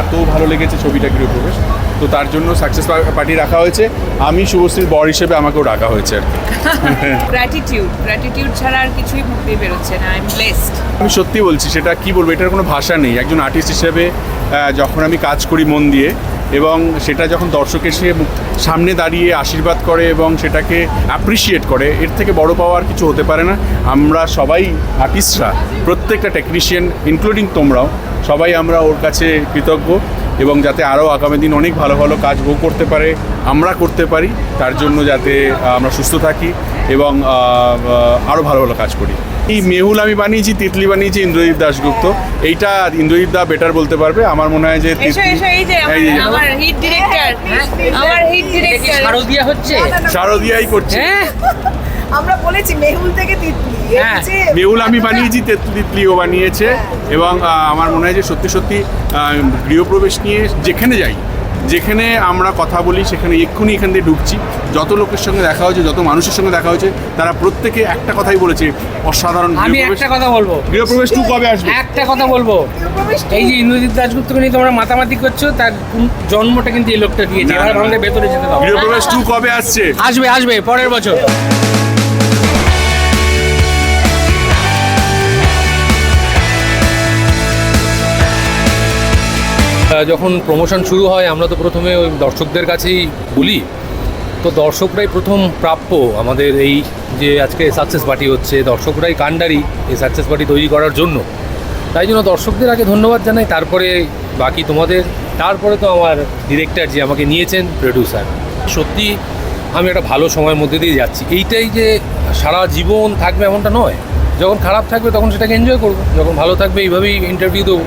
এত ভালো লেগেছে ছবিটা গৃহপ্রবেশ তো তার জন্য সাকসেস পার্টি রাখা হয়েছে। আমি শুভশ্রীর বর হিসেবে আমাকেও রাখা হয়েছে আর কি। গ্র্যাটিটিউড গ্র্যাটিটিউড ছাড়া আর কিছুই মুখ দিয়ে বেরোচ্ছে না। আই এম ব্লেসড আমি সত্যি বলছি সেটা কি বলব এটার কোনো ভাষা নেই। একজন আর্টিস্ট হিসেবে যখন আমি কাজ করি মন দিয়ে এবং সেটা যখন দর্শক এসে মুখ- সামনে দাঁড়িয়ে আশীর্বাদ করে এবং সেটাকে অ্যাপ্রিসিয়েট করে, এর থেকে বড় পাওয়ার কিছু হতে পারে না। আমরা সবাই আর্টিস্টরা প্রত্যেকটা টেকনিশিয়ান ইনক্লুডিং তোমরাও, সবাই আমরা ওর কাছে কৃতজ্ঞ এবং যাতে আরও আগামী দিন অনেক ভালো ভালো কাজ ও করতে পারে, আমরা করতে পারি, তার জন্য যাতে আমরা সুস্থ থাকি এবং আরও ভালো ভালো কাজ করি। এই মেহুল আমি বানিয়েছি তিতলি বানিয়েছি ইন্দ্রদীপ দাশগুপ্ত। এইটা ইন্দ্রদীপ দা বেটার বলতে পারবে। আমার মনে হয় যে এসো তিতলি- এসো এই যে আমার- এই যে- আমার হিট ডিরেক্টর আমার হিট ডিরেক্টর শারদিয়া হচ্ছে? শারদিয়াই করছে। হ্যাঁ। আমরা বলেছি মেহুল থেকে তিতলি। এই হ্যাঁ, মেহুল আমি বানিয়েছি তেতলি তিতলিও বানিয়েছে। এবং আমার মনে হয় যে সত্যি সত্যি গৃহপ্রবেশ নিয়ে যেখানে যাই যেখানে আমরা কথা বলি সেখানে এক্ষুনি এখান দিয়ে ঢুকছি। যত লোকের সঙ্গে দেখা হয়েছে যত মানুষের সঙ্গে দেখা হয়েছে তারা প্রত্যেকে একটা কথাই বলেছে অসাধারণ আমি একটা কথা বলব। গৃহপ্রবেশ টু কবে আসবে? একটা কথা বলব। এই যে ইন্দ্রজিৎ দাসগুপ্তকে নিয়ে তোমরা মাতামাতি করছ তার জন্মটা কিন্তু এই লোকটা দিয়েছে। আমাদের ভেতরে যেতে দাও। গৃহপ্রবেশ টু কবে আসছে? আসবে আসবে পরের বছর। যখন প্রমোশন শুরু হয়, আমরা তো প্রথমে ওই দর্শকদের কাছেই বলি। তো দর্শকরাই প্রথম প্রাপ্য আমাদের এই যে আজকে সাকসেস পার্টি হচ্ছে, দর্শকরাই কাণ্ডারি এই সাকসেস পার্টি তৈরি করার জন্য। তাই জন্য দর্শকদের আগে ধন্যবাদ জানাই, তারপরে বাকি তোমাদের। তারপরে তো আমার ডিরেক্টর যে আমাকে নিয়েছেন প্রডিউসার সত্যি, আমি একটা ভালো সময়ের মধ্যে দিয়ে যাচ্ছি। এইটাই যে সারা জীবন থাকবে এমনটা নয়। যখন খারাপ থাকবে, তখন সেটাকে এনজয় করব। যখন ভালো থাকবে, এইভাবেই ইন্টারভিউ দেবো।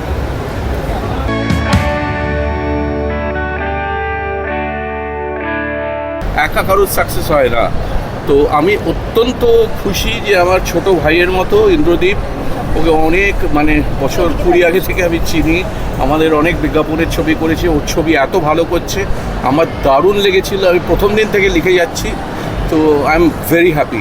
একা কারোর সাকসেস হয় না। তো আমি অত্যন্ত খুশি যে আমার ছোট ভাইয়ের মতো ইন্দ্রদীপ, ওকে অনেক মানে বছর কুড়ি আগে থেকে আমি চিনি। আমাদের অনেক বিজ্ঞাপনের ছবি করেছি, ওর ছবি এত ভালো করছে। আমার দারুণ লেগেছিল, আমি প্রথম দিন থেকে লিখে যাচ্ছি। তো আই এম ভেরি হ্যাপি